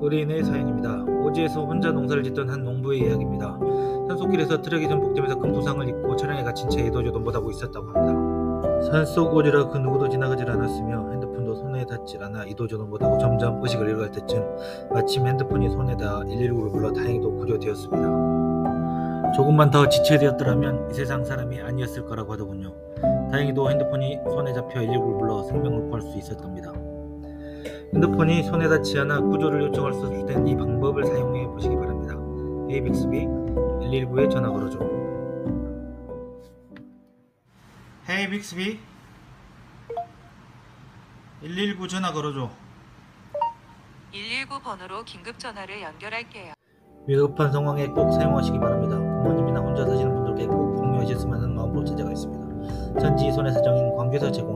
의뢰인의 사연입니다. 오지에서 혼자 농사를 짓던 한 농부의 이야기입니다. 산속길에서 트럭이 전복되면서 큰 부상을 입고 차량에 갇힌 채 이도저도 못하고 있었다고 합니다. 산속 오지라 그 누구도 지나가질 않았으며 핸드폰도 손에 닿질 않아 이도저도 못하고 점점 의식을 잃어갈 때쯤 마침 핸드폰이 손에 닿아 119를 불러 다행히도 구조되었습니다. 조금만 더 지체되었더라면 이 세상 사람이 아니었을 거라고 하더군요. 다행히도 핸드폰이 손에 잡혀 119를 불러 생명을 구할 수 있었답니다. 핸드폰이 손에 닿지 않아 구조를 요청할 수 있을 땐 이 방법을 사용해 보시기 바랍니다. 헤이빅스비 119에 전화 걸어줘. 헤이 빅스비 119 전화 걸어줘. 119 번호로 긴급 전화를 연결할게요. 위급한 상황에 꼭 사용하시기 바랍니다. 부모님이나 혼자 사시는 분들께 꼭 공유하셨으면 하는 마음으로 있습니다. 전지 손해 사정인 광교사 제공